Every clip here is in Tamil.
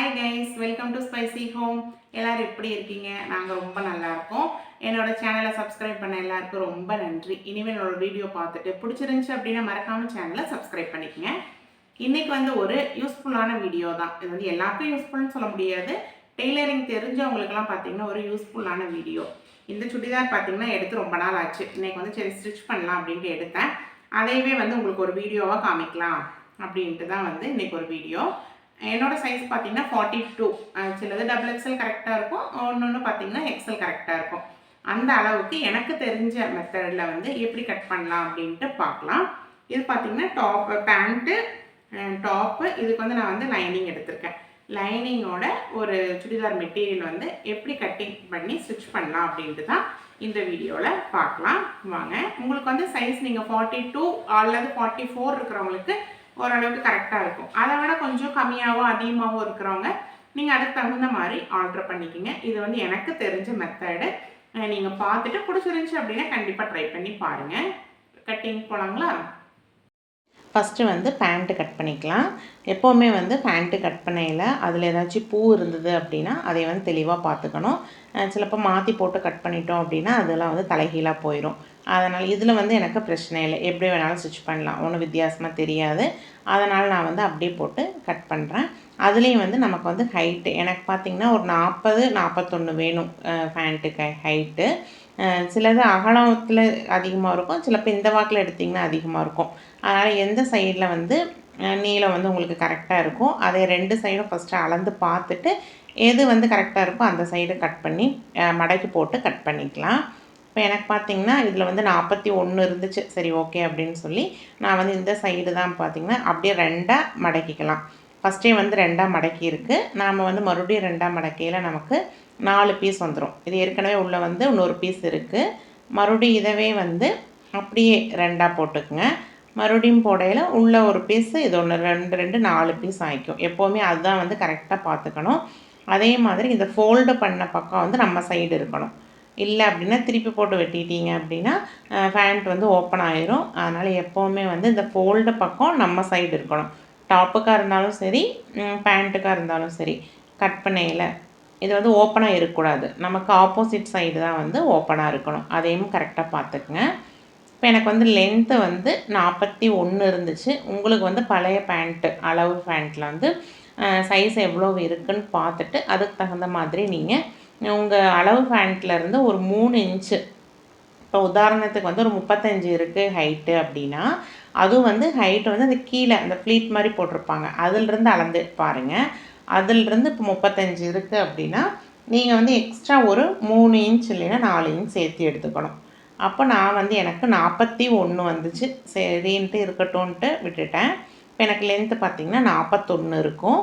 Hi guys welcome to spicy home எல்லோரும் எப்படி இருக்கீங்க? நாங்கள் ரொம்ப நல்லா இருக்கோம். என்னோட சேனலை சப்ஸ்கிரைப் பண்ண எல்லாருக்கும் ரொம்ப நன்றி. இனிமேல் என்னோட வீடியோ பார்த்துட்டு பிடிச்சிருந்துச்சு அப்படின்னா மறக்காமல் சேனலை சப்ஸ்கிரைப் பண்ணிக்கங்க. இன்றைக்கி வந்து ஒரு யூஸ்ஃபுல்லான வீடியோ தான். இது வந்து எல்லாருக்கும் யூஸ்ஃபுல்னு சொல்ல முடியாது. டெய்லரிங் தெரிஞ்சவங்களுக்குலாம் பார்த்தீங்கன்னா ஒரு யூஸ்ஃபுல்லான வீடியோ இந்த சுடிதார் பார்த்தீங்கன்னா எடுத்து ரொம்ப நாள் ஆச்சு. இன்றைக்கி வந்து சரி ஸ்டிச் பண்ணலாம் அப்படின்ட்டு எடுத்தேன். அதையவே வந்து உங்களுக்கு ஒரு வீடியோவாக காமிக்கலாம் அப்படின்ட்டு தான் வந்து இன்னைக்கு ஒரு வீடியோ என்னோட சைஸ் பார்த்தீங்கன்னா ஃபார்ட்டி டூ சிலது டபுள் எக்ஸல் கரெக்டாக இருக்கும் ஒன்று ஒன்று பார்த்தீங்கன்னா எக்ஸல் கரெக்டாக இருக்கும். அந்த அளவுக்கு எனக்கு தெரிஞ்ச மெத்தடில் வந்து எப்படி கட் பண்ணலாம் அப்படின்ட்டு பார்க்கலாம் இது பார்த்தீங்கன்னா டாப் பேண்ட்டு டாப்பு இதுக்கு வந்து நான் வந்து லைனிங் எடுத்திருக்கேன். லைனிங்கோட ஒரு சுடிதார் மெட்டீரியல் வந்து எப்படி கட்டிங் பண்ணி ஸ்டிச் பண்ணலாம் அப்படின்ட்டு தான் இந்த வீடியோவில் பார்க்கலாம் வாங்க உங்களுக்கு வந்து சைஸ் நீங்கள் ஃபார்ட்டி டூ அல்லது ஃபார்ட்டி ஃபோர் இருக்கிறவங்களுக்கு ஓரளவுக்கு கரெக்டாக இருக்கும். அதை விட கொஞ்சம் கம்மியாகவோ அதிகமாகவோ இருக்கிறவங்க நீங்கள் அதுக்கு தகுந்த மாதிரி ஆர்டர் பண்ணிக்கோங்க. இது வந்து எனக்கு தெரிஞ்ச மெத்தடு நீங்கள் பார்த்துட்டு பிடிச்சிருந்துச்சி அப்படின்னா கண்டிப்பாக ட்ரை பண்ணி பாருங்கள் கட்டிங் போகலாங்களா ஃபஸ்ட்டு வந்து பேண்ட்டு கட் பண்ணிக்கலாம். எப்போவுமே வந்து பேண்ட்டு கட் பண்ணையில் அதில் ஏதாச்சும் பூ இருந்தது அப்படின்னா அதை வந்து தெளிவாக பார்த்துக்கணும். சிலப்போ மாற்றி போட்டு கட் பண்ணிட்டோம் அப்படின்னா அதெல்லாம் வந்து தலைகீழாக போயிடும் அதனால் இதில் வந்து எனக்கு பிரச்சனை இல்லை. எப்படி வேணாலும் ஸ்டிச் பண்ணலாம். ஒன்றும் வித்தியாசமாக தெரியாது. அதனால் நான் வந்து அப்படியே போட்டு கட் பண்ணுறேன் அதுலேயும் வந்து நமக்கு வந்து ஹைட்டு எனக்கு பார்த்திங்கன்னா ஒரு நாற்பது நாற்பத்தொன்று வேணும் ஃபேண்ட்டுக்கு ஹைட்டு சிலது அகலத்தில் அதிகமாக இருக்கும். சிலப்போ இந்த வாக்கில் எடுத்திங்கன்னா அதிகமாக இருக்கும். அதனால் எந்த சைடில் வந்து நீளம் வந்து உங்களுக்கு கரெக்டாக இருக்கும் அதை ரெண்டு சைடும் ஃபஸ்ட்டு அளந்து பார்த்துட்டு எது வந்து கரெக்டாக இருக்கோ அந்த சைடு கட் பண்ணி மடக்கி போட்டு கட் பண்ணிக்கலாம். இப்போ எனக்கு பார்த்தீங்கன்னா இதில் வந்து நாற்பத்தி ஒன்று இருந்துச்சு. சரி ஓகே அப்படின்னு சொல்லி நான் வந்து இந்த சைடு தான் பார்த்தீங்கன்னா அப்படியே ரெண்டாக மடக்கிக்கலாம். ஃபஸ்ட்டே வந்து ரெண்டாக மடக்கி இருக்குது நாம் வந்து மறுபடியும் ரெண்டாக மடக்கையில் நமக்கு நாலு பீஸ் வந்துடும் இது ஏற்கனவே உள்ளே வந்து இன்னொரு பீஸ் இருக்குது மறுபடியும் இதவே வந்து அப்படியே ரெண்டாக போட்டுக்குங்க. மறுபடியும் போடையில் உள்ள ஒரு பீஸு இது ஒன்று ரெண்டு ரெண்டு நாலு பீஸ் ஆகிக்கும் எப்போவுமே அதுதான் வந்து கரெக்டாக பார்த்துக்கணும் அதே மாதிரி இந்த ஃபோல்டு பண்ண பக்கம் வந்து நம்ம சைடு இருக்கணும். இல்லை அப்படின்னா திருப்பி போட்டு வெட்டிட்டீங்க அப்படின்னா ஃபேண்ட் வந்து ஓப்பன் ஆயிரும். அதனால் எப்போவுமே வந்து இந்த ஃபோல்டு பக்கம் நம்ம சைடு இருக்கணும். டாப்புக்காக இருந்தாலும் சரி பேண்ட்டுக்காக இருந்தாலும் சரி கட் பண்ணையில். இது வந்து ஓப்பனாக இருக்கக்கூடாது. நமக்கு ஆப்போசிட் சைடு தான் வந்து ஓப்பனாக இருக்கணும். அதையும் கரெக்டாக பார்த்துக்குங்க. இப்போ எனக்கு வந்து லென்த்து வந்து நாற்பத்தி ஒன்று இருந்துச்சு. உங்களுக்கு வந்து பழைய பேண்ட்டு அளவு பேண்ட்டில் வந்து சைஸ் எவ்வளோ இருக்குன்னு பார்த்துட்டு அதுக்கு தகுந்த மாதிரி நீங்கள் உங்கள் அளவு பேண்ட்லேருந்து ஒரு மூணு இன்ச்சு. இப்போ உதாரணத்துக்கு வந்து ஒரு முப்பத்தஞ்சு இருக்குது ஹைட்டு அப்படின்னா அதுவும் வந்து ஹைட்டு வந்து அந்த கீழே அந்த ஃப்ளீட் மாதிரி போட்டிருப்பாங்க. அதிலிருந்து அளந்து பாருங்கள் அதிலிருந்து இப்போ முப்பத்தஞ்சு இருக்குது அப்படின்னா நீங்கள் வந்து எக்ஸ்ட்ரா ஒரு மூணு இன்ச் இல்லைன்னா நாலு இன்ச் சேர்த்து எடுத்துக்கணும். அப்போ நான் வந்து எனக்கு நாற்பத்தி ஒன்று வந்துச்சு. சரின்ட்டு இருக்கட்டும்ன்ட்டு விட்டுட்டேன். இப்போ எனக்கு லென்த்து பார்த்திங்கன்னா நாற்பத்தொன்று இருக்கும்.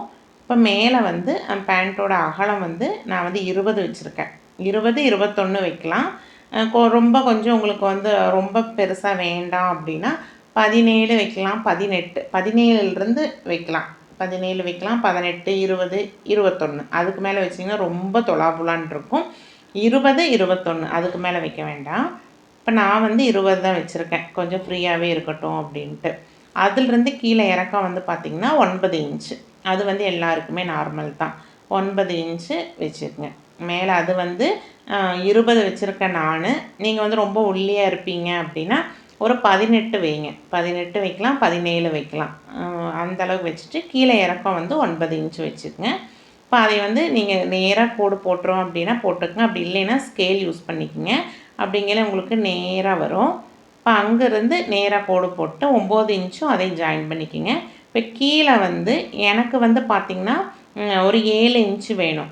இப்போ மேலே வந்து பேண்ட்டோட அகலம் வந்து நான் வந்து இருபது வச்சுருக்கேன். இருபது இருபத்தொன்று வைக்கலாம். கொ- ரொம்ப கொஞ்சம் உங்களுக்கு வந்து ரொம்ப பெருசாக வேண்டாம் அப்படின்னா பதினேழு வைக்கலாம் பதினெட்டு பதினேழுலேருந்து வைக்கலாம். பதினேழு வைக்கலாம் பதினெட்டு இருபது இருபத்தொன்று அதுக்கு மேலே வச்சிங்கன்னா ரொம்ப தொலாபுலான் இருக்கும். இருபது இருபத்தொன்று அதுக்கு மேலே வைக்க வேண்டாம். இப்போ நான் வந்து இருபது தான் வச்சுருக்கேன். கொஞ்சம் ஃப்ரீயாகவே இருக்கட்டும் அப்படின்ட்டு. அதிலிருந்து கீழே இறக்கம் வந்து பார்த்திங்கன்னா ஒன்பது இன்ச்சு அது வந்து எல்லாருக்குமே நார்மல் தான். ஒன்பது இன்ச்சு வச்சுருங்க மேலே அது வந்து இருபது வச்சுருக்கேன் நான். நீங்கள் வந்து ரொம்ப ஒல்லியாக இருப்பீங்க அப்படின்னா ஒரு பதினெட்டு வைங்க. பதினெட்டு வைக்கலாம் பதினேழு வைக்கலாம். அந்தளவுக்கு அந்த அளவுக்கு வச்சுட்டு கீழே இறக்கம் வந்து ஒன்பது இன்ச்சு வச்சுக்கோங்க. இப்போ அதை வந்து நீங்கள் நேராக கோடு போட்டுரும் அப்படின்னா போட்டுக்கங்க. அப்படி இல்லைன்னா ஸ்கேல் யூஸ் பண்ணிக்கோங்க. அப்படிங்கிற உங்களுக்கு நேராக வரும். இப்போ அங்கேருந்து நேராக கோடு போட்டு ஒம்பது இன்ச்சும் அதையும் ஜாயின் பண்ணிக்கோங்க. இப்போ கீழே வந்து எனக்கு வந்து பார்த்திங்கன்னா ஒரு ஏழு இன்ச்சு வேணும்.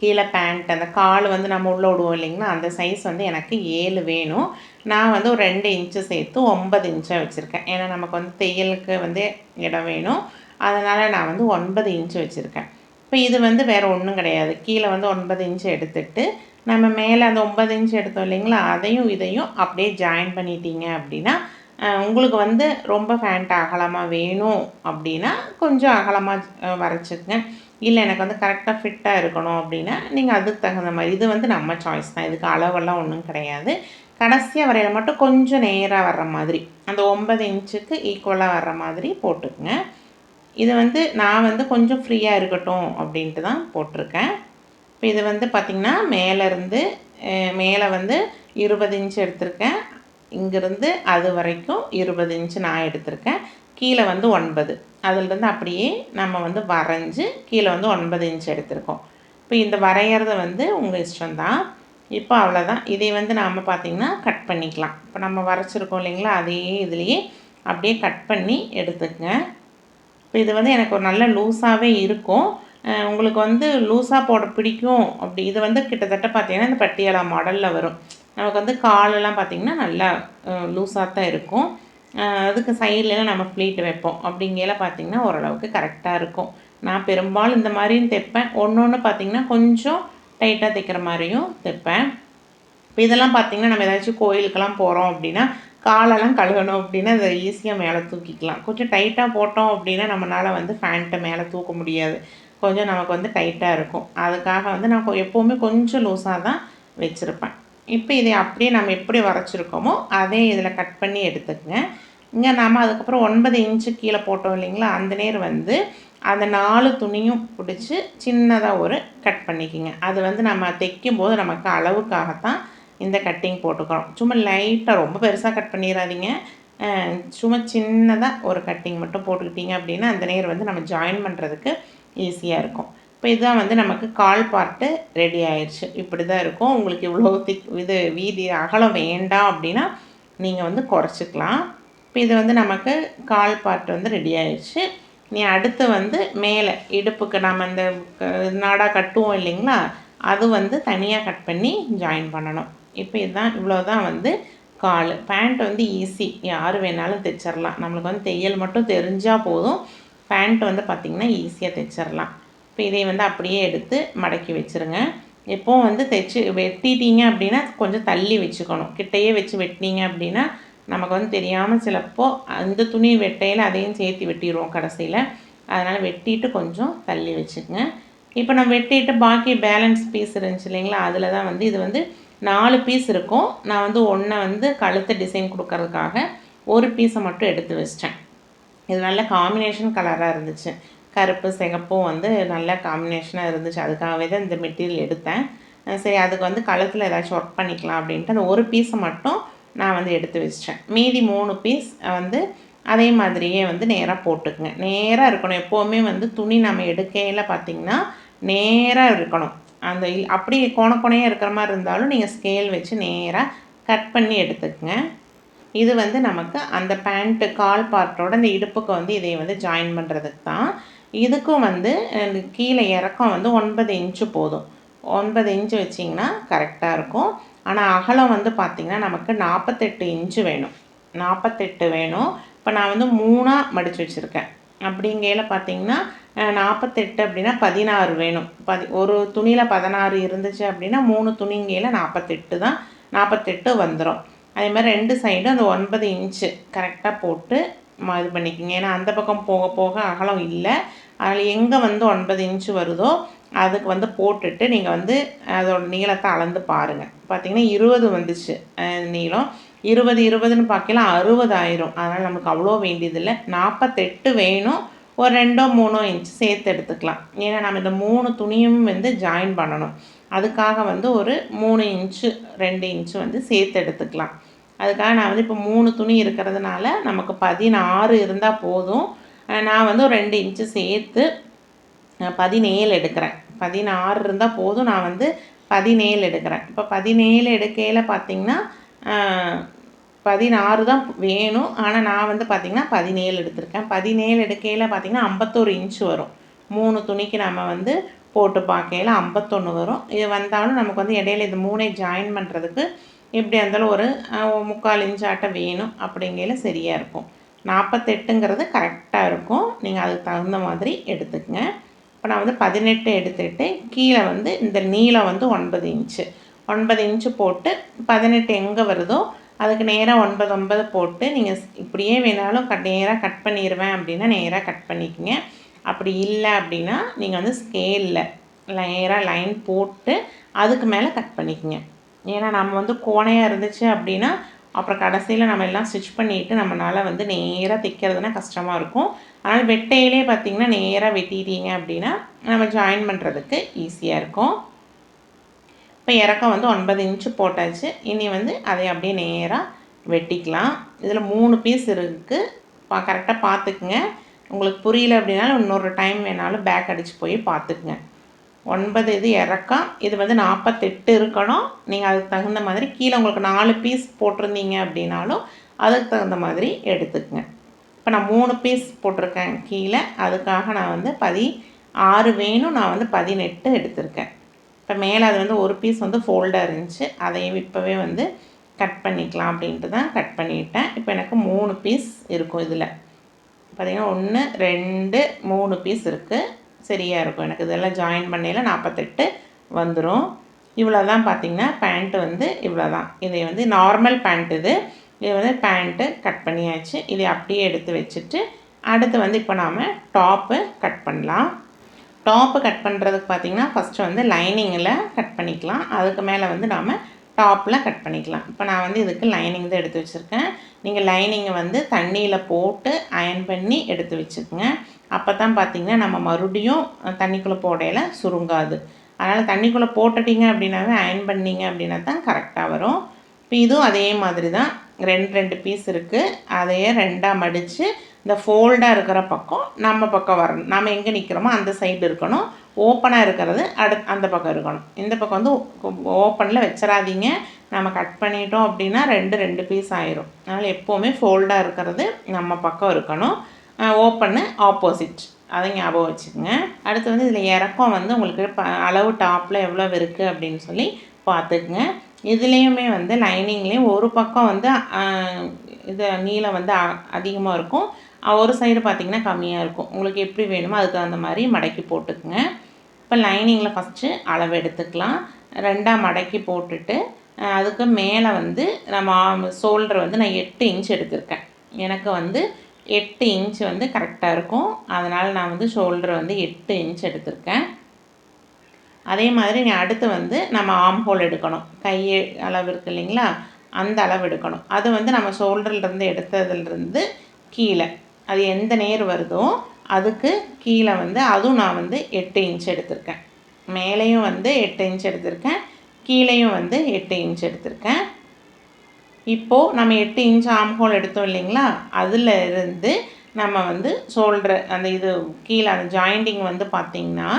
கீழே பேண்ட் அந்த கால் வந்து நம்ம உள்ளே விடுவோம் இல்லைங்களா? அந்த சைஸ் வந்து எனக்கு ஏழு வேணும். நான் வந்து ஒரு ரெண்டு இன்ச்சு சேர்த்து ஒன்பது இன்ச்சாக வச்சுருக்கேன். ஏன்னா நமக்கு வந்து தையலுக்கு வந்து இடம் வேணும். அதனால் நான் வந்து ஒன்பது இன்ச்சு வச்சுருக்கேன். இப்போ இது வந்து வேறு ஒன்றும் கிடையாது. கீழே வந்து ஒன்பது இன்ச்சு எடுத்துட்டு நம்ம மேலே அந்த ஒன்பது இன்ச்சு எடுத்தோம் இல்லைங்களா? அதையும் இதையும் அப்படியே ஜாயின் பண்ணிட்டீங்க அப்படின்னா உங்களுக்கு வந்து ரொம்ப ஃபேண்ட் அகலமாக வேணும் அப்படின்னா கொஞ்சம் அகலமாக வரைச்சிக்கங்க. இல்லை எனக்கு வந்து கரெக்டாக ஃபிட்டாக இருக்கணும் அப்படின்னா நீங்கள் அதுக்கு தகுந்த மாதிரி இது வந்து நம்ம சாய்ஸ் தான். இதுக்கு அளவெல்லாம் ஒன்றும் கிடையாது. கடைசியாக வரையில் மட்டும் கொஞ்சம் நேராக வர்ற மாதிரி அந்த ஒன்பது இன்ச்சுக்கு ஈக்குவலாக வர்ற மாதிரி போட்டுக்குங்க. இது வந்து நான் வந்து கொஞ்சம் ஃப்ரீயாக இருக்கட்டும் அப்படின்ட்டு தான் போட்டிருக்கேன். இப்போ இது வந்து பார்த்திங்கன்னா மேலேருந்து மேலே வந்து இருபது இன்ச் எடுத்திருக்கேன். இங்கேருந்து அது வரைக்கும் இருபது இன்ச்சு நான் எடுத்திருக்கேன். கீழே வந்து ஒன்பது. அதிலிருந்து அப்படியே நம்ம வந்து வரைஞ்சி கீழே வந்து ஒன்பது இன்ச் எடுத்திருக்கோம். இப்போ இந்த வரைகிறத வந்து உங்கள் இஷ்டம்தான். இப்போ அவ்வளோதான் இதை வந்து நாம் பார்த்திங்கன்னா கட் பண்ணிக்கலாம். இப்போ நம்ம வரைச்சிருக்கோம் இல்லைங்களா? அதே இதுலேயே அப்படியே கட் பண்ணி எடுத்துக்கங்க. இப்போ இது வந்து எனக்கு ஒரு நல்ல லூஸாகவே இருக்கும். உங்களுக்கு வந்து லூஸாக போட பிடிக்கும். அப்படி இது வந்து கிட்டத்தட்ட பார்த்திங்கன்னா இந்த பட்டியாலா மாடலில் வரும். நமக்கு வந்து காலெல்லாம் பார்த்திங்கன்னா நல்லா லூஸாக தான் இருக்கும். அதுக்கு சைட்லலாம் நம்ம ஃப்ளீட் வைப்போம். அப்படிங்கையில பார்த்திங்கன்னா ஓரளவுக்கு கரெக்டாக இருக்கும். நான் பெரும்பாலும் இந்த மாதிரியும் தைப்பேன். ஒன்று ஒன்று பார்த்திங்கன்னா கொஞ்சம் டைட்டாக தைக்கிற மாதிரியும் தைப்பேன். இப்போ இதெல்லாம் பார்த்திங்கன்னா நம்ம ஏதாச்சும் கோயிலுக்கெல்லாம் போகிறோம் அப்படின்னா காலெல்லாம் கழுகணும் அப்படின்னா அதை ஈஸியாக மேலே தூக்கிக்கலாம். கொஞ்சம் டைட்டாக போட்டோம் அப்படின்னா நம்மளால் வந்து ஃபேண்ட்டை மேலே தூக்க முடியாது. கொஞ்சம் நமக்கு வந்து டைட்டாக இருக்கும். அதுக்காக வந்து நான் எப்போவுமே கொஞ்சம் லூஸாக தான் வச்சுருப்பேன். இப்போ இதை அப்படியே நம்ம எப்படி வரைச்சிருக்கோமோ அதே இதில் கட் பண்ணி எடுத்துக்கங்க. இங்கே நாம் அதுக்கப்புறம் ஒன்பது இன்ச்சு கீழே போட்டோம் இல்லைங்களா? அந்த நேர் வந்து அந்த நாலு துணியும் பிடிச்சி சின்னதாக ஒரு கட் பண்ணிக்கிங்க. அது வந்து நம்ம தைக்கும் போது நமக்கு அளவுக்காகத்தான் இந்த கட்டிங் போட்டுக்கிறோம். சும்மா லைட்டாக ரொம்ப பெருசாக கட் பண்ணிடாதீங்க சும்மா சின்னதாக ஒரு கட்டிங் மட்டும் போட்டுக்கிட்டிங்க அப்படின்னா அந்த நேர் வந்து நம்ம ஜாயின் பண்ணுறதுக்கு ஈஸியாக இருக்கும். இப்போ இதுதான் வந்து நமக்கு கால் பார்ட்டு ரெடி ஆயிடுச்சு இப்படி தான் இருக்கும். உங்களுக்கு இவ்வளோ திக் இது வீதி அகலம் வேண்டாம் அப்படின்னா நீங்கள் வந்து குறைச்சிக்கலாம். இப்போ இது வந்து நமக்கு கால் பார்ட் வந்து ரெடி ஆயிடுச்சு நீ அடுத்து வந்து மேலே இடுப்புக்கு நம்ம இந்த க- நாடா கட்டுவோம் இல்லைங்களா? அது வந்து தனியாக கட் பண்ணி ஜாயின் பண்ணணும். இப்போ இதுதான் இவ்வளோ தான் வந்து கால். பேண்ட் வந்து ஈஸி யார் வேணாலும் தைச்சிடலாம் நம்மளுக்கு வந்து தையல் மட்டும் தெரிஞ்சால் போதும். பேண்ட் வந்து பார்த்திங்கன்னா ஈஸியாக தைச்சிடலாம் இப்போ இதை வந்து அப்படியே எடுத்து மடக்கி வச்சுருங்க. எப்போவும் வந்து தைச்சு வெட்டிட்டீங்க அப்படின்னா கொஞ்சம் தள்ளி வச்சுக்கணும். கிட்டையே வச்சு வெட்டினீங்க அப்படின்னா நமக்கு வந்து தெரியாமல் சிலப்போ அந்த துணி வெட்டையில் அதையும் சேர்த்து வெட்டிடுவோம் கடைசியில். அதனால் வெட்டிட்டு கொஞ்சம் தள்ளி வச்சுக்கோங்க. இப்போ நம்ம வெட்டிட்டு பாக்கி பேலன்ஸ் பீஸ் இருந்துச்சு இல்லைங்களா? அதில் தான் வந்து இது வந்து நாலு பீஸ் இருக்கும். நான் வந்து ஒன்றை வந்து கழுத்து டிசைன் கொடுக்கறதுக்காக ஒரு பீஸை மட்டும் எடுத்து வச்சிட்டேன். இது நல்ல காம்பினேஷன் கலராக இருந்துச்சு. கருப்பு சிகப்பும் வந்து நல்ல காம்பினேஷனாக இருந்துச்சு. அதுக்காகவே தான் இந்த மெட்டீரியல் எடுத்தேன். சரி அதுக்கு வந்து கழுத்தில் ஏதாச்சும் ஒர்க் பண்ணிக்கலாம் அப்படின்ட்டு அந்த ஒரு பீஸை மட்டும் நான் வந்து எடுத்து வச்சிட்டேன். மீதி மூணு பீஸ் வந்து அதே மாதிரியே வந்து நேராக போட்டுக்குங்க. நேராக இருக்கணும். எப்போவுமே வந்து துணி நம்ம எடுக்கையில் பார்த்திங்கன்னா நேராக இருக்கணும். அந்த அப்படி கோண கோணையாக இருக்கிற மாதிரி இருந்தாலும் நீங்கள் ஸ்கேல் வச்சு நேராக கட் பண்ணி எடுத்துக்கங்க. இது வந்து நமக்கு அந்த பேண்ட்டு கால் பார்ட்டோட இந்த இடுப்புக்கு வந்து இதை வந்து ஜாயின் பண்ணுறதுக்கு தான் இதுக்கும் வந்து கீழே இறக்கம் வந்து ஒன்பது இன்ச்சு போதும். ஒன்பது இன்ச்சு வச்சிங்கன்னா கரெக்டாக இருக்கும். ஆனால் அகலம் வந்து பார்த்திங்கன்னா நமக்கு நாற்பத்தெட்டு இன்ச்சு வேணும். நாற்பத்தெட்டு வேணும். இப்போ நான் வந்து மூணாக மடித்து வச்சுருக்கேன். அப்படிங்கையில் பார்த்தீங்கன்னா நாற்பத்தெட்டு அப்படின்னா பதினாறு வேணும். பதி ஒரு துணியில் பதினாறு இருந்துச்சு அப்படின்னா மூணு துணிங்கையில் நாற்பத்தெட்டு தான் நாற்பத்தெட்டு வந்துடும் அதே மாதிரி ரெண்டு சைடும் அந்த ஒன்பது இன்ச்சு கரெக்டாக போட்டு இது பண்ணிக்கோங்க. ஏன்னா அந்த பக்கம் போக போக அகலம் இல்லை. அதில் எங்கே வந்து ஒன்பது இன்ச்சு வருதோ அதுக்கு வந்து போட்டுட்டு நீங்கள் வந்து அதோட நீளத்தை அளந்து பாருங்கள் பார்த்தீங்கன்னா இருபது வந்துச்சு நீளம். இருபது இருபதுன்னு பார்க்கல அறுபதாயிரம். அதனால் நமக்கு அவ்வளோ வேண்டியதில்லை. நாற்பத்தெட்டு வேணும். ஒரு ரெண்டோ மூணோ இன்ச்சு சேர்த்து எடுத்துக்கலாம். ஏன்னா நம்ம இந்த மூணு துணியும் வந்து ஜாயின் பண்ணணும். அதுக்காக வந்து ஒரு மூணு இன்ச்சு ரெண்டு இன்ச்சு வந்து சேர்த்து எடுத்துக்கலாம். அதுக்காக நான் வந்து இப்போ மூணு துணி இருக்கிறதுனால நமக்கு பதினாறு இருந்தால் போதும். நான் வந்து ஒரு ரெண்டு இன்ச்சு சேர்த்து பதினேழு எடுக்கிறேன். பதினாறு இருந்தால் போதும் நான் வந்து பதினேழு எடுக்கிறேன். இப்போ பதினேழு எடுக்கையில் பார்த்தீங்கன்னா பதினாறு தான் வேணும். ஆனால் நான் வந்து பார்த்திங்கன்னா பதினேழு எடுத்திருக்கேன். பதினேழு எடுக்கையில் பார்த்தீங்கன்னா ஐம்பத்தோரு இன்ச்சு வரும். மூணு துணிக்கு நம்ம வந்து போட்டு பார்க்கையில் ஐம்பத்தொன்று வரும். இது வந்தாலும் நமக்கு வந்து இடையில இது மூணே ஜாயின் பண்ணுறதுக்கு எப்படியா இருந்தாலும் ஒரு முக்கால் இன்ச் ஆட்டம் வேணும் அப்படிங்கையில் சரியாக இருக்கும். நாற்பத்தெட்டுங்கிறது கரெக்டாக இருக்கும். நீங்கள் அதுக்கு தகுந்த மாதிரி எடுத்துக்கங்க. இப்போ நான் வந்து பதினெட்டு எடுத்துக்கிட்டு கீழே வந்து இந்த நீளம் வந்து ஒன்பது இன்ச்சு ஒன்பது இன்ச்சு போட்டு பதினெட்டு எங்கே வருதோ அதுக்கு நேராக ஒன்பது ஒன்பது போட்டு நீங்கள் இப்படியே வேணாலும் கட் நேராக கட் பண்ணிடுவேன் அப்படின்னா நேராக கட் பண்ணிக்கோங்க. அப்படி இல்லை அப்படின்னா நீங்கள் வந்து ஸ்கேலில் நேராக லைன் போட்டு அதுக்கு மேலே கட் பண்ணிக்கங்க. ஏன்னா நம்ம வந்து கோணையாக இருந்துச்சு அப்படின்னா அப்புறம் கடைசியில் நம்ம எல்லாம் ஸ்டிச் பண்ணிவிட்டு நம்மளால் வந்து நேராக தைக்கிறதுனா கஷ்டமாக இருக்கும். அதனால் வெட்டையிலே பார்த்திங்கன்னா நேராக வெட்டிட்டீங்க அப்படின்னா நம்ம ஜாயின் பண்ணுறதுக்கு ஈஸியாக இருக்கும். இப்போ இறக்கம் வந்து ஒன்பது இன்ச்சு போட்டாச்சு. இனி வந்து அதை அப்படியே நேராக வெட்டிக்கலாம். இதில் மூணு பீஸ் இருக்குது பா கரெக்டாக பார்த்துக்குங்க உங்களுக்கு புரியல அப்படின்னாலும் இன்னொரு டைம் வேணாலும் பேக் அடித்து போய் பார்த்துக்குங்க ஒன்பது இது இறக்கம். இது வந்து நாற்பத்தெட்டு இருக்கணும். நீங்கள் அதுக்கு தகுந்த மாதிரி கீழே உங்களுக்கு நாலு பீஸ் போட்டிருந்தீங்க அப்படின்னாலும் அதுக்கு தகுந்த மாதிரி எடுத்துக்கங்க. இப்போ நான் மூணு பீஸ் போட்டிருக்கேன் கீழே. அதுக்காக நான் வந்து பதி ஆறு வேணும். நான் வந்து பதினெட்டு எடுத்திருக்கேன். இப்போ மேலே அது வந்து ஒரு பீஸ் வந்து ஃபோல்டாக இருந்துச்சு. அதையும் இப்போவே வந்து கட் பண்ணிக்கலாம் அப்படின்ட்டு தான் கட் பண்ணிட்டேன். இப்போ எனக்கு மூணு பீஸ் இருக்கும் இதில். பார்த்திங்கன்னா ஒன்று ரெண்டு மூணு பீஸ் இருக்குது சரியாக இருக்கும். எனக்கு இதெல்லாம் ஜாயின் பண்ணையில் நாற்பத்தெட்டு வந்துடும் இவ்வளோ தான் பார்த்திங்கன்னா பேண்ட்டு வந்து இவ்வளோ தான் இதை வந்து நார்மல் பேண்ட் இது. இது வந்து பேண்ட்டு கட் பண்ணியாச்சு. இதை அப்படியே எடுத்து வச்சுட்டு அடுத்து வந்து இப்போ நாம் டாப்பு கட் பண்ணலாம். டாப்பு கட் பண்ணுறதுக்கு பார்த்திங்கன்னா ஃபஸ்ட்டு வந்து லைனிங்கில் கட் பண்ணிக்கலாம். அதுக்கு மேலே வந்து நாம் டாப்பில் கட் பண்ணிக்கலாம். இப்போ நான் வந்து இதுக்கு லைனிங் தான் எடுத்து வச்சுருக்கேன். நீங்கள் லைனிங்கை வந்து தண்ணியில் போட்டு அயன் பண்ணி எடுத்து வச்சுக்கோங்க. அப்போ தான் பார்த்திங்கன்னா நம்ம மறுபடியும் தண்ணிக்குள்ளே போடையில் சுருங்காது. அதனால் தண்ணிக்குள்ளே போட்டுட்டிங்க அப்படின்னாவே அயன் பண்ணிங்க அப்படின்னா தான் கரெக்டாக வரும். இப்போ இதுவும் அதே மாதிரி தான் ரெண்டு ரெண்டு பீஸ் இருக்குது அதையே ரெண்டாக மடித்து இந்த ஃபோல்டாக இருக்கிற பக்கம் நம்ம பக்கம் வரணும். நம்ம எங்கே நிற்கிறோமோ அந்த சைடு இருக்கணும். ஓப்பனாக இருக்கிறது அடு அந்த பக்கம் இருக்கணும். இந்த பக்கம் வந்து ஓப்பனில் வச்சிடாதீங்க நம்ம கட் பண்ணிட்டோம் அப்படின்னா ரெண்டு ரெண்டு பீஸ் ஆயிரும். அதனால் எப்போவுமே ஃபோல்டாக இருக்கிறது நம்ம பக்கம் இருக்கணும். ஓப்பன்னு ஆப்போசிட் அதை ஞாபகம் வச்சுக்கோங்க. அடுத்து வந்து இதில் இறக்கம் வந்து உங்களுக்கு ப அளவு டாப்பில் எவ்வளோ இருக்குது அப்படின்னு சொல்லி பார்த்துக்குங்க. இதுலேயுமே வந்து லைனிங்லேயும் ஒரு பக்கம் வந்து இது நீளம் வந்து அதிகமாக இருக்கும். ஒரு சைடு பார்த்திங்கன்னா கம்மியாக இருக்கும். உங்களுக்கு எப்படி வேணுமோ அதுக்கு தகுந்த மாதிரி மடக்கி போட்டுக்குங்க. இப்போ லைனிங்கில் ஃபஸ்ட்டு அளவு எடுத்துக்கலாம். ரெண்டாக மடக்கி போட்டுட்டு அதுக்கு மேலே வந்து நம்ம சோல்டர் வந்து நான் எட்டு இன்ச் எடுத்திருக்கேன். எனக்கு வந்து எட்டு இன்ச் வந்து கரெக்டாக இருக்கும். அதனால் நான் வந்து ஷோல்டர் வந்து எட்டு இன்ச் எடுத்திருக்கேன். அதே மாதிரி நீ அடுத்து வந்து நம்ம ஆம் ஹோல் எடுக்கணும். கை அளவு இருக்குது இல்லைங்களா? அந்த அளவு எடுக்கணும். அது வந்து நம்ம ஷோல்டர்லேருந்து எடுத்ததுலேருந்து கீழே. அது எந்த நேர் வருதோ அதுக்கு கீழே வந்து அதுவும் நான் வந்து எட்டு இன்ச் எடுத்திருக்கேன். மேலேயும் வந்து எட்டு இன்ச் எடுத்திருக்கேன். கீழேயும் வந்து எட்டு இன்ச் எடுத்திருக்கேன். இப்போது நம்ம எட்டு இன்ச் ஆம் ஹோல் எடுத்தோம் இல்லைங்களா? அதில் இருந்து நம்ம வந்து ஷோல்ட்ரு அந்த இது கீழே அந்த ஜாயிண்டிங் வந்து பார்த்திங்கன்னா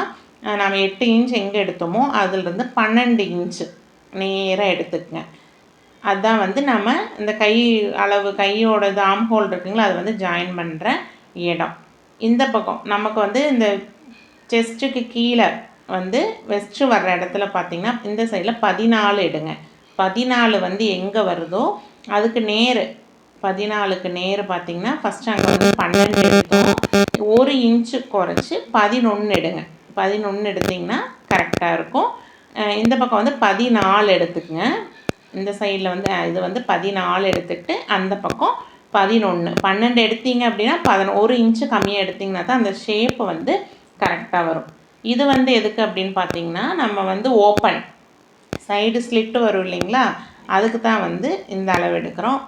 நம்ம எட்டு இன்ச் எங்கே எடுத்தோமோ அதிலிருந்து பன்னெண்டு இன்ச்சு நேராக எடுத்துக்கங்க. அதுதான் வந்து நம்ம இந்த கை அளவு கையோட இது ஆம் ஹோல் இருக்குங்களா அது வந்து ஜாயின் பண்ணுற இடம். இந்த பக்கம் நமக்கு வந்து இந்த செஸ்ட்டுக்கு கீழே வந்து வெஸ்ட்டு வர்ற இடத்துல பார்த்திங்கன்னா இந்த சைடில் பதினாலு எடுங்க. பதினாலு வந்து எங்கே வருதோ அதுக்கு நேர் பதினாலுக்கு நேர் பார்த்திங்கன்னா ஃபஸ்ட்டு அங்கே வந்து பன்னெண்டு எடுத்தோம். ஒரு இன்ச்சு குறைச்சி பதினொன்று எடுங்க. பதினொன்று எடுத்திங்கன்னா கரெக்டாக இருக்கும். இந்த பக்கம் வந்து பதினாலு எடுத்துக்கங்க. இந்த சைடில் வந்து இது வந்து பதினாலு எடுத்துக்கிட்டு அந்த பக்கம் பதினொன்று பன்னெண்டு எடுத்தீங்க அப்படின்னா பதன ஒரு இன்ச்சு கம்மியாக எடுத்திங்கன்னா தான் அந்த ஷேப்பு வந்து கரெக்டாக வரும். இது வந்து எதுக்கு அப்படின்னு பார்த்தீங்கன்னா நம்ம வந்து ஓப்பன் சைடு ஸ்லிட்டு வரும் இல்லைங்களா? அதுக்கு தான் வந்து இந்த அளவு எடுக்கிறோம்.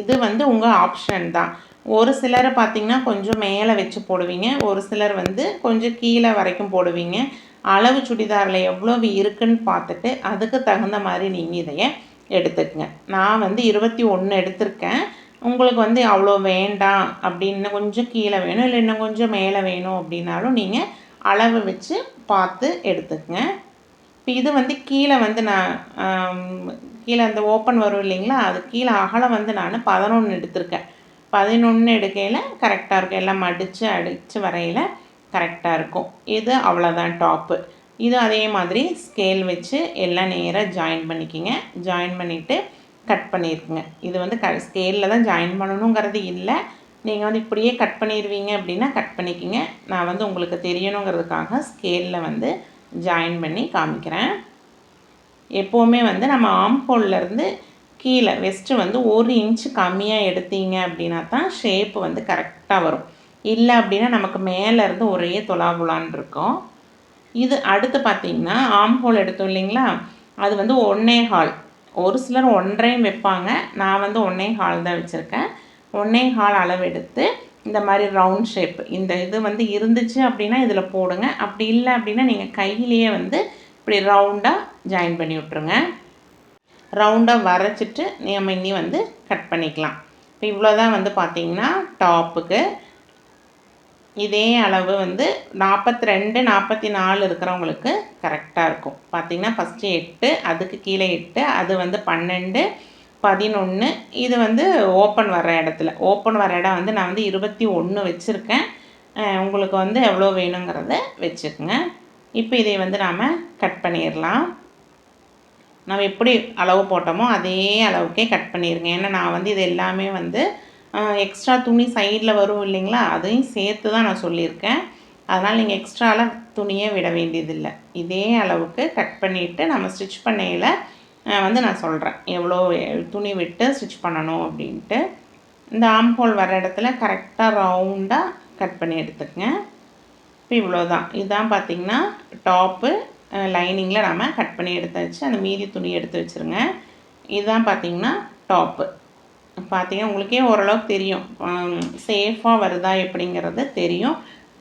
இது வந்து உங்கள் ஆப்ஷன் தான். ஒரு சிலரை பார்த்திங்கன்னா கொஞ்சம் மேலே வச்சு போடுவீங்க. ஒரு சிலர் வந்து கொஞ்சம் கீழே வரைக்கும் போடுவீங்க. அளவு சுடிதாரில் எவ்வளோ இருக்குன்னு பார்த்துட்டு அதுக்கு தகுந்த மாதிரி நீங்கள் இதைய எடுத்துக்கங்க. நான் வந்து இருபத்தி ஒன்று எடுத்திருக்கேன். உங்களுக்கு வந்து அவ்வளோ வேண்டாம் அப்படின்னு கொஞ்சம் கீழே வேணும். இல்லை இன்னும் கொஞ்சம் மேலே வேணும் அப்படின்னாலும் நீங்கள் அளவு வச்சு பார்த்து எடுத்துக்கங்க. இப்போ இது வந்து கீழே வந்து நான் கீழே அந்த ஓப்பன் வரும் இல்லைங்களா? அது கீழே அகலம் வந்து நான் பதினொன்று எடுத்திருக்கேன். பதினொன்று எடுக்கையில் கரெக்டாக இருக்கும். எல்லாம் மடித்து அடித்து வரையில் கரெக்டாக இருக்கும். இது அவ்வளோதான் டாப்பு இது அதே மாதிரி ஸ்கேல் வச்சு எல்லாம் நேராக ஜாயின் பண்ணிக்கிங்க. ஜாயின் பண்ணிவிட்டு கட் பண்ணியிருக்குங்க இது வந்து க ஸ்கேலில் தான் ஜாயின் பண்ணணுங்கிறது இல்லை. நீங்கள் வந்து இப்படியே கட் பண்ணிடுவீங்க அப்படின்னா கட் பண்ணிக்கிங்க. நான் வந்து உங்களுக்கு தெரியணுங்கிறதுக்காக ஸ்கேலில் வந்து ஜாயின் பண்ணி காமிக்கிறேன். எப்போவுமே வந்து நம்ம ஆம்போல்லேருந்து கீழே வெஸ்ட்டு வந்து ஒரு இன்ச்சு கம்மியாக எடுத்தீங்க அப்படின்னா தான் ஷேப்பு வந்து கரெக்டாக வரும். இல்லை அப்படின்னா நமக்கு மேலேருந்து ஒரே தொலாகுலான் இருக்கும். இது அடுத்து பார்த்திங்கன்னா ஆம்போல் எடுத்தோம் இல்லைங்களா? அது வந்து ஒன்னே ஹால் ஒரு சிலர் ஒன்றையும் வைப்பாங்க. நான் வந்து ஒன்றே ஹால் தான் வச்சுருக்கேன். ஒன்றே ஹால் அளவு எடுத்து இந்த மாதிரி ரவுண்ட் ஷேப் இந்த இது வந்து இருந்துச்சு அப்படின்னா இதில் போடுங்க. அப்படி இல்லை அப்படின்னா நீங்கள் கையிலேயே வந்து இப்படி ரவுண்டாக ஜாயின் பண்ணி விட்ருங்க ரவுண்டாக வரைச்சிட்டு நம்ம இன்னி வந்து கட் பண்ணிக்கலாம். இப்போ இவ்வளோ தான் வந்து பார்த்திங்கன்னா டாப்புக்கு இதே அளவு வந்து நாற்பத்தி ரெண்டு நாற்பத்தி நாலு இருக்கிறவங்களுக்கு கரெக்டாக இருக்கும். பார்த்தீங்கன்னா ஃபஸ்ட்டு எட்டு அதுக்கு கீழே எட்டு அது வந்து பன்னெண்டு பதினொன்று இது வந்து ஓப்பன் வர இடத்துல. ஓப்பன் வர இடம் வந்து நான் வந்து இருபத்தி ஒன்று வச்சுருக்கேன். உங்களுக்கு வந்து எவ்வளோ வேணுங்கிறத வச்சுக்கோங்க. இப்போ இதை வந்து நாம் கட் பண்ணிடலாம். நம்ம எப்படி அளவு போட்டோமோ அதே அளவுக்கே கட் பண்ணிடுங்க ஏன்னா நான் வந்து இது எல்லாமே வந்து எக்ஸ்ட்ரா துணி சைடில் வரும் இல்லைங்களா? அதையும் சேர்த்து தான் நான் சொல்லியிருக்கேன். அதனால் நீங்கள் எக்ஸ்ட்ராலாம் துணியே விட வேண்டியதில்லை. இதே அளவுக்கு கட் பண்ணிவிட்டு நம்ம ஸ்டிச் பண்ணையில் வந்து நான் சொல்கிறேன் எவ்வளோ துணி விட்டு ஸ்டிச் பண்ணணும் அப்படின்ட்டு. இந்த ஆம்ஹோல் வர இடத்துல கரெக்டாக ரவுண்டாக கட் பண்ணி எடுத்துக்கங்க. இப்போ இவ்வளோ தான் இதுதான் பார்த்தீங்கன்னா டாப்பு லைனிங்கில் நம்ம கட் பண்ணி எடுத்து வச்சு அந்த மீதி துணி எடுத்து வச்சுருங்க. இதுதான் பார்த்தீங்கன்னா டாப்பு பார்த்திங்கன்னா உங்களுக்கே ஓரளவுக்கு தெரியும். சேஃபாக வருதா எப்படிங்கிறது தெரியும்.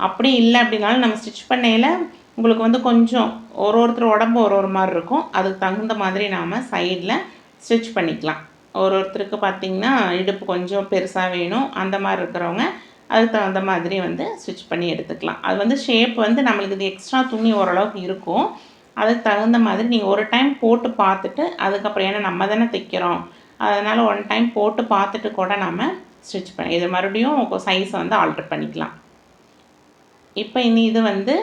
அப்படி இல்லை அப்படின்னாலும் நம்ம ஸ்டிச் பண்ணையில் உங்களுக்கு வந்து கொஞ்சம் ஒரு ஒருத்தர் உடம்பு ஒரு ஒரு மாதிரி இருக்கும். அதுக்கு தகுந்த மாதிரி நாம் சைடில் ஸ்டிச் பண்ணிக்கலாம். ஒரு ஒருத்தருக்கு பார்த்திங்கன்னா இடுப்பு கொஞ்சம் பெருசாக வேணும். அந்த மாதிரி இருக்கிறவங்க அதுக்கு தகுந்த மாதிரி வந்து ஸ்டிச் பண்ணி எடுத்துக்கலாம். அது வந்து ஷேப் வந்து நம்மளுக்கு இது எக்ஸ்ட்ரா துணி ஓரளவுக்கு இருக்கும். அதுக்கு தகுந்த மாதிரி நீங்கள் ஒரு டைம் போட்டு பார்த்துட்டு அதுக்கப்புறம் ஏன்னா நம்ம தானே தைக்கிறோம். அதனால் ஒன் டைம் போட்டு பார்த்துட்டு கூட நம்ம ஸ்டிச் பண்ணி இது மறுபடியும் சைஸை வந்து ஆல்ட்ரு பண்ணிக்கலாம். இப்போ இனி இது வந்து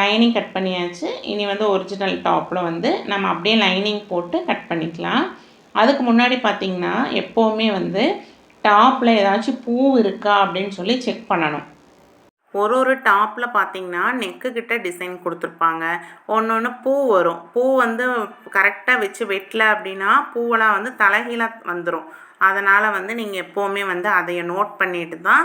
லைனிங் கட் பண்ணியாச்சு. இனி வந்து ஒரிஜினல் டாப்பில் வந்து நம்ம அப்படியே லைனிங் போட்டு கட் பண்ணிக்கலாம். அதுக்கு முன்னாடி பார்த்திங்கன்னா எப்போவுமே வந்து டாப்பில் ஏதாச்சும் பூ இருக்கா அப்படின்னு சொல்லி செக் பண்ணணும். ஒரு ஒரு டாப்பில் பார்த்தீங்கன்னா நெக்கு கிட்ட டிசைன் கொடுத்துருப்பாங்க. ஒன்று ஒன்று பூ வரும். பூ வந்து கரெக்டாக வச்சு வெட்டல அப்படின்னா பூவெல்லாம் வந்து தலைகீழாக வந்துடும் அதனால் வந்து நீங்கள் எப்போவுமே வந்து அதைய நோட் பண்ணிட்டு தான்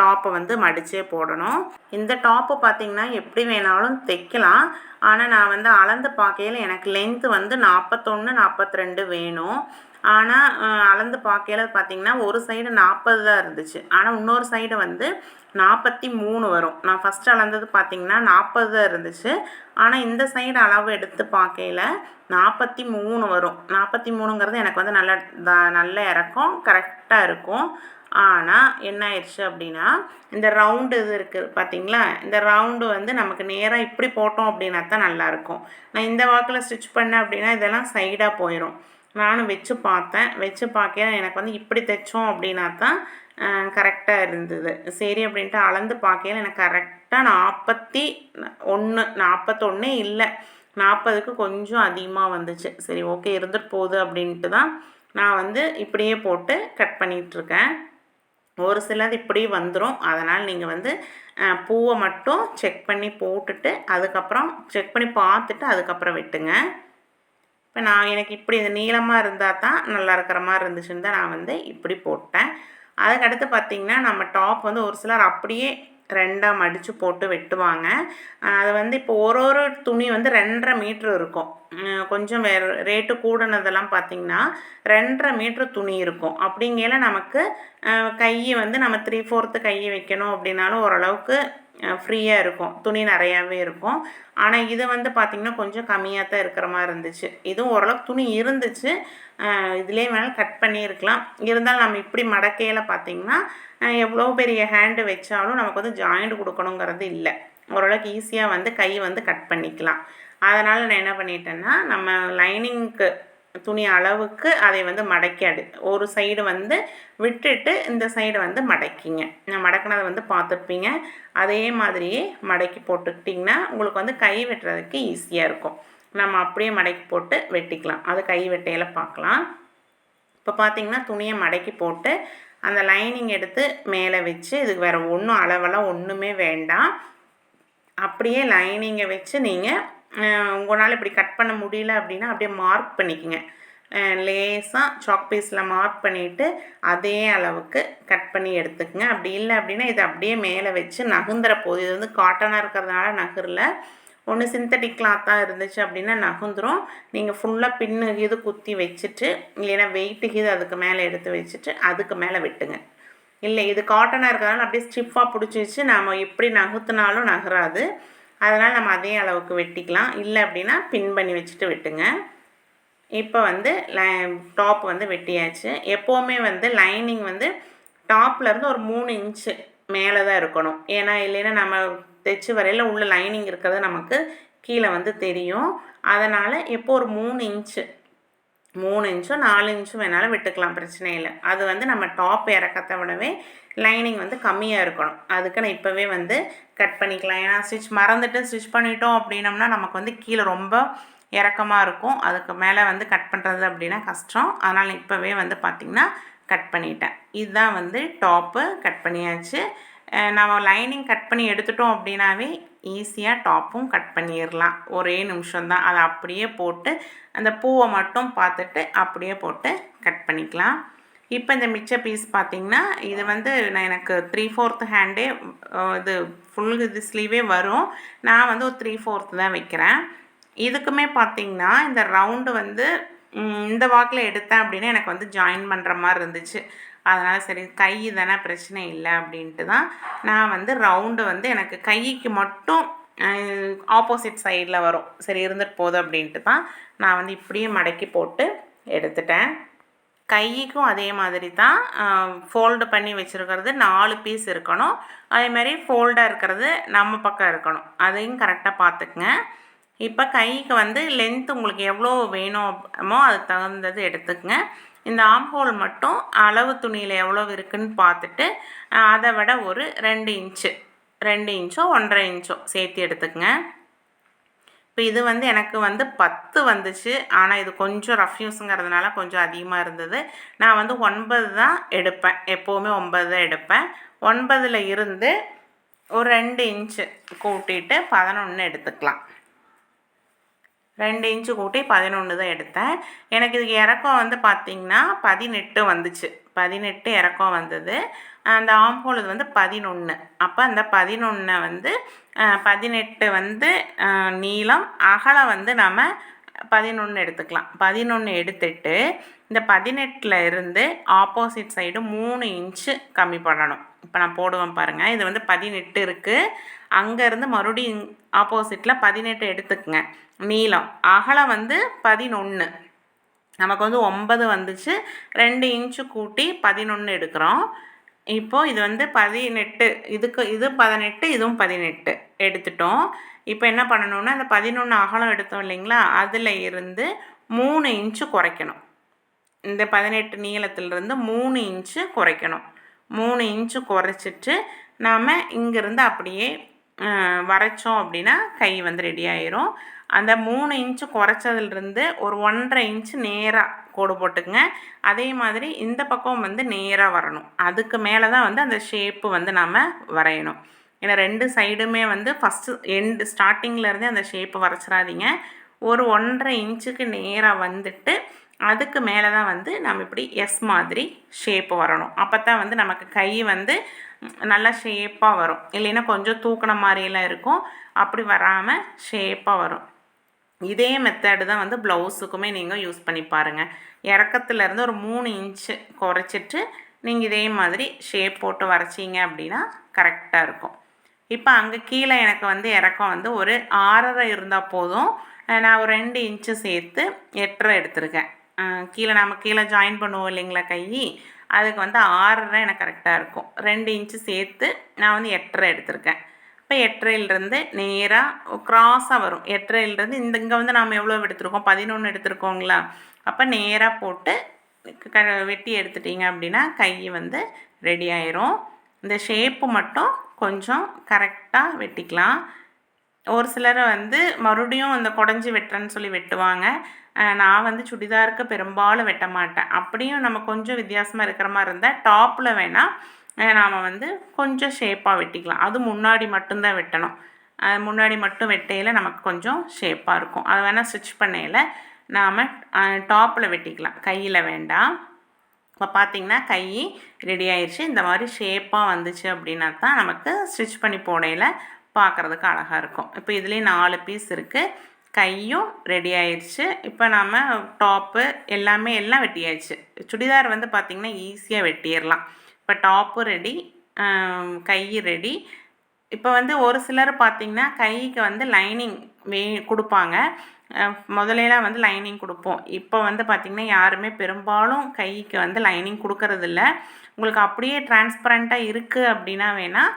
டாப்பை வந்து மடித்தே போடணும். இந்த டாப்பு பார்த்தீங்கன்னா எப்படி வேணாலும் தைக்கலாம். ஆனால் நான் வந்து அளந்து பார்க்கையில் எனக்கு லென்த்து வந்து நாற்பத்தொன்று நாற்பத்தி ரெண்டு வேணும் ஆனால் அளந்து பார்க்கையில் பார்த்தீங்கன்னா ஒரு சைடு நாற்பது தான் இருந்துச்சு. ஆனால் இன்னொரு சைடு வந்து நாற்பத்தி மூணு வரும். நான் ஃபஸ்ட்டு அளந்தது பார்த்தீங்கன்னா நாற்பது தான் இருந்துச்சு. ஆனால் இந்த சைடு அளவு எடுத்து பார்க்கையில் நாற்பத்தி மூணு வரும். நாற்பத்தி மூணுங்கிறது எனக்கு வந்து நல்ல த- நல்ல இறக்கம் கரெக்டாக இருக்கும். ஆனால் என்ன ஆயிடுச்சு அப்படின்னா இந்த ரவுண்டு இது இருக்குது பார்த்தீங்களா இந்த ரவுண்டு வந்து நமக்கு நேராக இப்படி போட்டோம் அப்படின்னா தான் நல்லாயிருக்கும் நான் இந்த வாக்கில் ஸ்டிச் பண்ணேன் அப்படின்னா இதெல்லாம் சைடாக போயிடும் நானும் வச்சு பார்த்தேன். வச்சு பார்க்க எனக்கு வந்து இப்படி தைச்சோம் அப்படின்னா தான் கரெக்டாக இருந்தது. சரி அப்படின்ட்டு அளந்து பார்க்கையில எனக்கு கரெக்டாக நாற்பத்தி ஒன்று நாற்பத்தொன்னே இல்லை. நாற்பதுக்கு கொஞ்சம் அதிகமாக வந்துச்சு. சரி ஓகே இருந்துட்டு போகுது அப்படின்ட்டு தான் நான் வந்து இப்படியே போட்டு கட் பண்ணிகிட்ருக்கேன் ஒரு சிலது இப்படி வந்துடும் அதனால் நீங்கள் வந்து பூவை மட்டும் செக் பண்ணி போட்டுட்டு அதுக்கப்புறம் செக் பண்ணி பார்த்துட்டு அதுக்கப்புறம் வெட்டுங்க. இப்போ நான் எனக்கு இப்படி இது நீளமாக இருந்தால் தான் நல்லா இருக்கிற மாதிரி இருந்துச்சுன்னு தான் நான் வந்து இப்படி போட்டேன். அதுக்கடுத்து பார்த்திங்கன்னா நம்ம டாப் வந்து ஒரு சிலர் அப்படியே ரெண்டாக மடித்து போட்டு வெட்டுவாங்க. அது வந்து இப்போ ஒரு ஒரு துணி வந்து ரெண்டரை மீட்ரு இருக்கும். கொஞ்சம் வே ரேட்டு கூடினதெல்லாம் பார்த்திங்கன்னா ரெண்டரை மீட்ரு துணி இருக்கும். அப்படிங்கையில நமக்கு கையை வந்து நம்ம த்ரீ ஃபோர்த்து கையை வைக்கணும் அப்படின்னாலும் ஓரளவுக்கு ஃப்ரீயாக இருக்கும். துணி நிறையாவே இருக்கும். ஆனால் இது வந்து பார்த்திங்கன்னா கொஞ்சம் கம்மியாக தான் இருக்கிற மாதிரி இருந்துச்சு. இதுவும் ஓரளவுக்கு துணி இருந்துச்சு. இதுலேயே வேணாலும் கட் பண்ணியிருக்கலாம். இருந்தாலும் நம்ம இப்படி மடக்கையில் பார்த்திங்கன்னா எவ்வளோ பெரிய ஹேண்டு வச்சாலும் நமக்கு வந்து ஜாயிண்ட் கொடுக்கணுங்கிறது இல்லை. ஓரளவுக்கு ஈஸியாக வந்து கை வந்து கட் பண்ணிக்கலாம். அதனால் நான் என்ன பண்ணிட்டேன்னா நம்ம லைனிங்க்கு துணி அளவுக்கு அதை வந்து மடக்கி ஒரு சைடு வந்து விட்டுட்டு இந்த சைடு வந்து மடக்கிங்க. நான் மடக்கினதை வந்து பார்த்துருப்பீங்க. அதே மாதிரியே மடக்கி போட்டுக்கிட்டிங்கன்னா உங்களுக்கு வந்து கை வெட்டுறதுக்கு ஈஸியாக இருக்கும். நம்ம அப்படியே மடக்கி போட்டு வெட்டிக்கலாம். அது கை வெட்டையில் பார்க்கலாம். இப்போ பார்த்தீங்கன்னா துணியை மடக்கி போட்டு அந்த லைனிங் எடுத்து மேலே வச்சு இதுக்கு வேறு ஒன்றும் அளவெல்லாம் ஒன்றுமே வேண்டாம். அப்படியே லைனிங்கை வச்சு நீங்கள் உங்களால் இப்படி கட் பண்ண முடியல அப்படின்னா அப்படியே மார்க் பண்ணிக்கோங்க. லேசாக சாக் பீஸில் மார்க் பண்ணிவிட்டு அதே அளவுக்கு கட் பண்ணி எடுத்துக்கங்க. அப்படி இல்லை அப்படின்னா இதை அப்படியே மேலே வச்சு நகுந்துற போது இது வந்து காட்டனாக இருக்கிறதுனால நகரில். ஒன்று சிந்தட்டிக் கிளாத்தாக இருந்துச்சு அப்படின்னா நகுந்துரும். நீங்கள் ஃபுல்லாக பின்னு இது குத்தி வச்சுட்டு இல்லைன்னா வெயிட்டு இது அதுக்கு மேலே எடுத்து வச்சுட்டு அதுக்கு மேலே வெட்டுங்க. இல்லை இது காட்டனாக இருக்கிறதுனால அப்படியே ஸ்டிஃபாக பிடிச்சி வச்சு நாம் எப்படி நகுத்துனாலும் நகராது. அதனால் நம்ம அதே அளவுக்கு வெட்டிக்கலாம். இல்லை அப்படின்னா பின் பண்ணி வச்சுட்டு வெட்டுங்க. இப்போ வந்து டாப் வந்து வெட்டியாச்சு. எப்போவுமே வந்து லைனிங் வந்து டாப்லேருந்து ஒரு மூணு இன்ச்சு மேலே தான் இருக்கணும். ஏன்னா இல்லைன்னா நம்ம தைச்சு வரையில் உள்ள லைனிங் இருக்கிறது நமக்கு கீழே வந்து தெரியும். அதனால் எப்போ ஒரு மூணு இன்ச்சு மூணு இன்ச்சும் நாலு இன்ச்சும் வேணாலும் விட்டுக்கலாம் பிரச்சனை இல்லை. அது வந்து நம்ம டாப் இறக்கத்தை விடவே லைனிங் வந்து கம்மியாக இருக்கணும். அதுக்கு நான் இப்போவே வந்து கட் பண்ணிக்கலாம். ஏன்னா ஸ்டிச் மறந்துட்டு ஸ்டிச் பண்ணிட்டோம் அப்படின்னம்னா நமக்கு வந்து கீழே ரொம்ப இறக்கமாக இருக்கும். அதுக்கு மேலே வந்து கட் பண்ணுறது அப்படின்னா கஷ்டம். அதனால் இப்போவே வந்து பார்த்திங்கன்னா கட் பண்ணிட்டேன். இதுதான் வந்து டாப்பு கட் பண்ணியாச்சு. நம்ம லைனிங் கட் பண்ணி எடுத்துட்டோம் அப்படின்னாவே ஈஸியாக டாப்பும் கட் பண்ணிடலாம் ஒரே நிமிஷம் தான் அதை அப்படியே போட்டு அந்த பூவை மட்டும் பார்த்துட்டு அப்படியே போட்டு கட் பண்ணிக்கலாம். இப்போ இந்த மிச்ச பீஸ் பார்த்திங்கன்னா இது வந்து நான் எனக்கு த்ரீ ஃபோர்த் ஹேண்டே இது ஃபுல் இது ஸ்லீவே வரும். நான் வந்து ஒரு த்ரீ ஃபோர்த்து தான் வைக்கிறேன். இதுக்குமே பார்த்திங்கன்னா இந்த ரவுண்டு வந்து இந்த வாக்கில் எடுத்தேன் அப்படின்னா எனக்கு வந்து ஜாயின் பண்ணுற மாதிரி இருந்துச்சு. அதனால் சரி கை தானே பிரச்சனை இல்லை அப்படின்ட்டு தான் நான் வந்து ரவுண்டு வந்து எனக்கு கைக்கு மட்டும் ஆப்போசிட் சைடில் வரும். சரி இருந்துட்டு போதும் அப்படின்ட்டு தான் நான் வந்து இப்படியே மடக்கி போட்டு எடுத்துட்டேன். கைக்கும் அதே மாதிரி தான் ஃபோல்டு பண்ணி வச்சுருக்கிறது நாலு பீஸ் இருக்கணும். அதே மாதிரி ஃபோல்டாக இருக்கிறது நம்ம பக்கம் இருக்கணும். அதையும் கரெக்டாக பார்த்துக்குங்க. இப்போ கைக்கு வந்து லென்த் உங்களுக்கு எவ்வளோ வேணுமோ அதுக்கு தகுந்தது எடுத்துக்கங்க. இந்த ஆம் ஹோல் மட்டும் அளவு துணியில் எவ்வளோ இருக்குன்னு பார்த்துட்டு அதை விட ஒரு ரெண்டு இன்ச்சு ரெண்டு இன்ச்சோ ஒன்றரை இன்ச்சோ சேர்த்து எடுத்துக்கங்க. இப்போ இது வந்து எனக்கு வந்து பத்து வந்துச்சு. ஆனால் இது கொஞ்சம் ரஃப் யூஸுங்கிறதுனால கொஞ்சம் அதிகமாக இருந்தது. நான் வந்து ஒன்பது தான் எடுப்பேன். எப்போவுமே ஒன்பது தான் எடுப்பேன். ஒன்பதில் இருந்து ஒரு ரெண்டு இன்ச்சு கூட்டிட்டு பதினொன்று எடுத்துக்கலாம். ரெண்டு இன்ச்சு கூட்டி பதினொன்று தான் எடுத்தேன். எனக்கு இதுக்கு இறக்கம் வந்து பார்த்திங்கன்னா பதினெட்டு வந்துச்சு. பதினெட்டு இறக்கம் வந்தது. அந்த ஆம்போல் இது வந்து பதினொன்று அப்போ அந்த பதினொன்றை வந்து பதினெட்டு வந்து நீளம் அகலம் வந்து நம்ம பதினொன்று எடுத்துக்கலாம். பதினொன்று எடுத்துட்டு இந்த பதினெட்டில் இருந்து ஆப்போசிட் சைடு மூணு இன்ச்சு கம்மி பண்ணணும். இப்போ நான் போடுவேன் பாருங்கள் இது வந்து பதினெட்டு இருக்குது அங்கேருந்து மறுபடியும் ஆப்போசிட்டில் பதினெட்டு எடுத்துக்கங்க. நீளம். அகலம் வந்து பதினொன்று நமக்கு வந்து ஒன்பது வந்துச்சு. ரெண்டு இன்ச்சு கூட்டி பதினொன்று எடுக்கிறோம். இப்போ இது வந்து பதினெட்டு. இதுக்கு இது பதினெட்டு இதுவும் பதினெட்டு எடுத்துட்டோம். இப்போ என்ன பண்ணணும்னா அந்த பதினொன்று அகலம் எடுத்தோம் இல்லைங்களா? அதில் இருந்து மூணு இன்ச்சு குறைக்கணும். இந்த பதினெட்டு நீளத்திலிருந்து மூணு இன்ச்சு குறைக்கணும். மூணு இன்ச்சு குறைச்சிட்டு நாம் இங்கேருந்து அப்படியே வரைச்சோம் அப்படின்னா கை வந்து ரெடி ஆயிரும். அந்த மூணு இன்ச்சு குறைச்சதுலேருந்து ஒரு ஒன்றரை இன்ச்சு நேராக கோடு போட்டுக்குங்க. அதே மாதிரி இந்த பக்கம் வந்து நேராக வரணும். அதுக்கு மேலே தான் வந்து அந்த ஷேப்பு வந்து நாம் வரையணும். ஏன்னா ரெண்டு சைடுமே வந்து ஃபஸ்ட்டு எண்டு ஸ்டார்டிங்லேருந்தே அந்த ஷேப்பு வரைச்சிடாதீங்க ஒரு ஒன்றரை இன்ச்சுக்கு நேராக வந்துட்டு அதுக்கு மேலே தான் வந்து நம்ம இப்படி எஸ் மாதிரி ஷேப்பு வரணும். அப்போ தான் வந்து நமக்கு கை வந்து நல்லா ஷேப்பாக வரும். இல்லைன்னா கொஞ்சம் தூக்கின மாதிரியெல்லாம் இருக்கும். அப்படி வராமல் ஷேப்பாக வரும். இதே மெத்தடு தான் வந்து ப்ளவுஸுக்குமே நீங்கள் யூஸ் பண்ணி பாருங்கள் இறக்கத்துலேருந்து ஒரு மூணு இன்ச்சு குறைச்சிட்டு நீங்கள் இதே மாதிரி ஷேப் போட்டு வரைச்சிங்க அப்படின்னா கரெக்டாக இருக்கும். இப்போ அங்கே கீழே எனக்கு வந்து இறக்கம் வந்து ஒரு ஆறரை இருந்தால் போதும். நான் ஒரு ரெண்டு இன்ச்சு சேர்த்து எட்டரை எடுத்திருக்கேன். கீழே நம்ம கீழே ஜாயின் பண்ணுவோம் இல்லைங்களா கை? அதுக்கு வந்து ஆறரை எனக்கு கரெக்டாக இருக்கும். ரெண்டு இன்ச்சு சேர்த்து நான் வந்து எட்டரை எடுத்திருக்கேன். இப்போ எட்டரையிலிருந்து நேராக கிராஸாக வரும். எட்டரையிலிருந்து இந்த இங்கே வந்து நாம் எவ்வளோ எடுத்திருக்கோம்? பதினொன்று எடுத்திருக்கோங்களா? அப்போ நேராக போட்டு க வெட்டி எடுத்துட்டீங்க அப்படின்னா கை வந்து ரெடி ஆயிரும். இந்த ஷேப்பு மட்டும் கொஞ்சம் கரெக்டாக வெட்டிக்கலாம். ஒரு சிலர் வந்து மறுபடியும் அந்த குடஞ்சி வெட்டுறேன்னு சொல்லி வெட்டுவாங்க. நான் வந்து சுடிதாருக்கு பெரும்பாலும் வெட்ட மாட்டேன். அப்படியும் நம்ம கொஞ்சம் வித்தியாசமாக இருக்கிற மாதிரி இருந்தால் டாப்பில் வேணால் நாம் வந்து கொஞ்சம் ஷேப்பாக வெட்டிக்கலாம். அது முன்னாடி மட்டும்தான் வெட்டணும். முன்னாடி மட்டும் வெட்டையில் நமக்கு கொஞ்சம் ஷேப்பாக இருக்கும். அதை வேணால் ஸ்டிச் பண்ணையில் நாம் டாப்பில் வெட்டிக்கலாம். கையில் வேண்டாம். இப்போ பார்த்தீங்கன்னா கை ரெடி ஆயிடுச்சு இந்த மாதிரி ஷேப்பாக வந்துச்சு அப்படின்னா தான் நமக்கு ஸ்டிச் பண்ணி போடையில் பார்க்குறதுக்கு அழகாக இருக்கும். இப்போ இதுலேயே நாலு பீஸ் இருக்குது கையும் ரெடி ஆயிடுச்சு இப்போ நாம் டாப்பு எல்லாமே எல்லாம் வெட்டியாயிடுச்சு சுடிதார் வந்து பார்த்திங்கன்னா ஈஸியாக வெட்டிடலாம். இப்போ டாப்பு ரெடி கை ரெடி. இப்போ வந்து ஒரு சிலர் பார்த்திங்கன்னா கைக்கு வந்து லைனிங் வே கொடுப்பாங்க. அஹ் முதலையெல்லாம் வந்து லைனிங் கொடுப்போம். இப்போ வந்து பார்த்திங்கன்னா யாருமே பெரும்பாலும் கைக்கு வந்து லைனிங் கொடுக்கறதில்ல. உங்களுக்கு அப்படியே டிரான்ஸ்பரண்ட்டாக இருக்குது அப்படின்னா வேணால்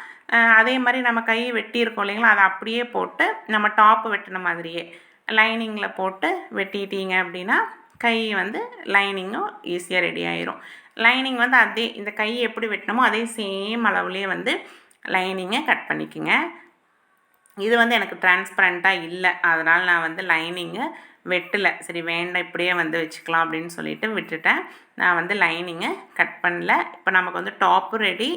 அதே மாதிரி நம்ம கை வெட்டியிருக்கோம் இல்லைங்களா அதை அப்படியே போட்டு நம்ம டாப்பு வெட்டின மாதிரியே லைனிங்கில் போட்டு வெட்டிட்டீங்க அப்படின்னா கை வந்து லைனிங்கும் ஈஸியாக ரெடி ஆயிரும். லைனிங் வந்து அதே இந்த கை எப்படி வெட்டினமோ அதே சேம் அளவுலேயே வந்து லைனிங்கை கட் பண்ணிக்கோங்க. இது வந்து எனக்கு டிரான்ஸ்பரண்ட்டாக இல்லை. அதனால் நான் வந்து லைனிங்கை வெட்டலை. சரி வேண்டாம் இப்படியே வந்து வச்சுக்கலாம் அப்படின்னு சொல்லிட்டு விட்டுட்டேன். நான் வந்து லைனிங்கை கட் பண்ணல. இப்போ நமக்கு வந்து டாப்பு ரெடி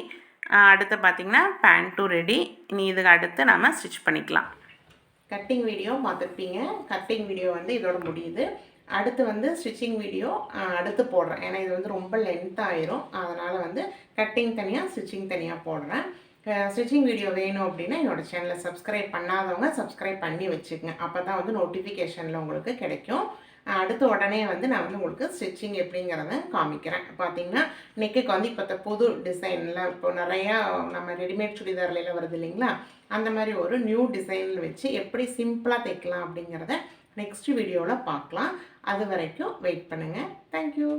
அடுத்து பார்த்திங்கன்னா பேண்ட்டும் ரெடி இனி இதுக்கு அடுத்து நம்ம ஸ்டிச் பண்ணிக்கலாம். கட்டிங் வீடியோ பார்த்துருப்பீங்க. கட்டிங் வீடியோ வந்து இதோட முடியுது. அடுத்து வந்து ஸ்டிச்சிங் வீடியோ அடுத்து போடுறேன். ஏன்னா இது வந்து ரொம்ப லென்த் ஆயிரும். அதனால் வந்து கட்டிங் தனியாக ஸ்டிச்சிங் தனியாக போடுறேன். ஸ்டிச்சிங் வீடியோ வேணும் அப்படின்னா என்னோடய சேனலை சப்ஸ்கிரைப் பண்ணாதவங்க சப்ஸ்கிரைப் பண்ணி வச்சுக்கோங்க. அப்போ தான் வந்து நோட்டிஃபிகேஷனில் உங்களுக்கு கிடைக்கும். அடுத்து அடுத்த உடனே வந்து நான் வந்து உங்களுக்கு ஸ்டிச்சிங் எப்படிங்கிறத காமிக்கிறேன். பார்த்தீங்கன்னா நெக்குக்கு வந்து இப்போ புது டிசைனில் இப்போ நிறையா நம்ம ரெடிமேட் சுடிதார்லாம் வருது இல்லைங்களா? அந்த மாதிரி ஒரு நியூ டிசைனில் வச்சு எப்படி சிம்பிளாக தைக்கலாம் அப்படிங்கிறத நெக்ஸ்ட் வீடியோவில் பார்க்கலாம். அது வரைக்கும் வெயிட் பண்ணுங்கள் தேங்க்யூ